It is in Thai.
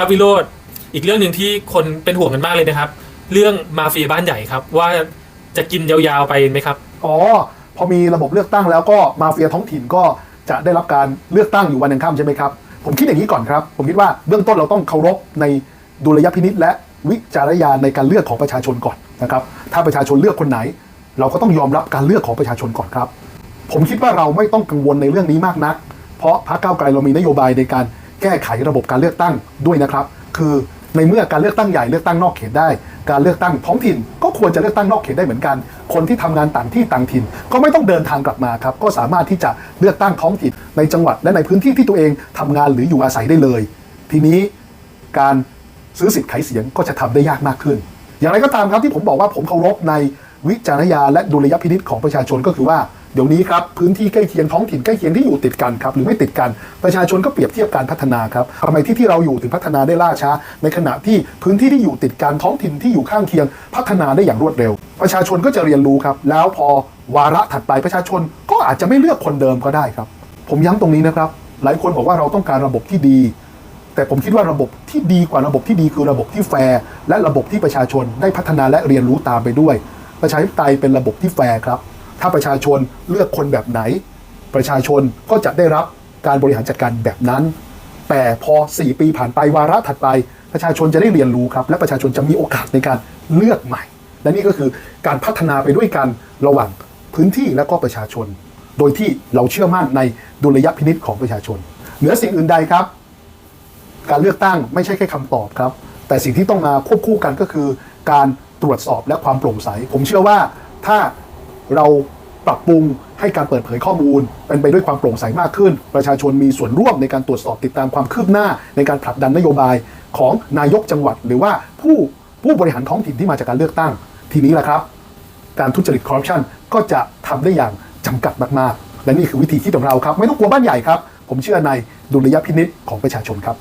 ครับวิโรธอีกเรื่องหนึ่งที่คนเป็นห่วงกันมากเลยนะครับ เรื่องมาเฟียบ้านใหญ่ครับ ว่าจะกินยาวๆไปไหมครับ อ๋อ พอมีระบบเลือกตั้งแล้วก็มาเฟียท้องถิ่นก็จะได้รับการเลือกตั้งอยู่วันยังค่ำใช่ไหมครับ ผมคิดอย่างนี้ก่อนครับ ผมคิดว่าเบื้องต้นเราต้องเคารพในดุลยพินิษและวิจารณญาณในการเลือกของประชาชนก่อนนะครับถ้าประชาชนเลือกคนไหน เราก็ต้องยอมรับการเลือกของประชาชนก่อนครับ ผมคิดว่าเราไม่ต้องกังวลในเรื่องนี้มากนัก เพราะพรรคก้าวไกลเรามีนโยบายในการ แก้ไขระบบการเลือกตั้งด้วยนะครับ คือในเมื่อการเลือกตั้งใหญ่เลือกตั้งนอกเขตได้ การเลือกตั้งท้องถิ่น ก็ควรจะเลือกตั้งนอกเขตได้เหมือนกัน คนที่ทำงานต่างที่ต่างถิ่น ก็ไม่ต้องเดินทางกลับมาครับ ก็สามารถที่จะเลือกตั้งท้องถิ่นในจังหวัดและในพื้นที่ที่ตัวเองทำงานหรืออยู่อาศัยได้เลย ทีนี้การซื้อสิทธิ์ขายเสียงก็จะทำได้ยากมากขึ้น อย่างไรก็ตามครับที่ผมบอกว่าผมเคารพในวิจารณญาณและดุลยพินิษของประชาชนก็คือว่า เดี๋ยวนี้ครับพื้นที่ใกล้เคียงท้องถิ่นใกล้เคียงที่อยู่ติดกันครับหรือไม่ติดกันประชาชนก็เปรียบเทียบการพัฒนาครับทำไมที่ที่เราอยู่ถึงพัฒนาได้ล่าช้า ในขณะที่พื้นที่ที่อยู่ติดกันท้องถิ่นที่อยู่ข้างเคียง พัฒนาได้อย่างรวดเร็ว ประชาชนก็จะเรียนรู้ครับ แล้วพอวาระถัดไปประชาชนก็อาจจะไม่เลือกคนเดิมก็ได้ครับ ผมย้ำตรงนี้นะครับ หลายคนบอกว่าเราต้องการระบบที่ดี แต่ผมคิดว่าระบบที่ดีกว่าระบบที่ดีคือระบบที่แฟร์และระบบที่ประชาชนได้พัฒนาและเรียนรู้ตามไปด้วย ประชาธิปไตยเป็นระบบที่แฟร์ครับ ถ้าประชาชนเลือกคนแบบไหน ประชาชนก็จะได้รับการบริหารจัดการแบบนั้น แต่พอ 4 ปีผ่านไปวาระถัดไป ประชาชนจะได้เรียนรู้ครับ และประชาชนจะมีโอกาสในการเลือกใหม่ และนี่ก็คือการพัฒนาไปด้วยกันระหว่างพื้นที่และก็ประชาชน โดยที่เราเชื่อมั่นในดุลยพินิษของประชาชน เหนือสิ่งอื่นใดครับ การเลือกตั้งไม่ใช่แค่คำตอบครับ แต่สิ่งที่ต้องมาควบคู่กันก็คือ การตรวจสอบและความโปร่งใส ผมเชื่อว่าถ้า เราปรับปรุงให้การเปิดเผยข้อมูล เป็นไปด้วยความโปร่งใสมากขึ้น ประชาชนมีส่วนร่วมในการตรวจสอบติดตามความคืบหน้า ในการผลักดันนโยบายของนายกจังหวัด หรือว่าผู้ผู้บริหารท้องถิ่นที่มาจากการเลือกตั้ง ทีนี้แหละครับ การทุจริตคอร์รัปชันก็จะทำได้อย่างจำกัดมากๆ และนี่คือวิธีคิดของเราครับ ไม่ต้องกลัวบ้านใหญ่ครับ ผมเชื่อในดุลยพินิษของประชาชนครับ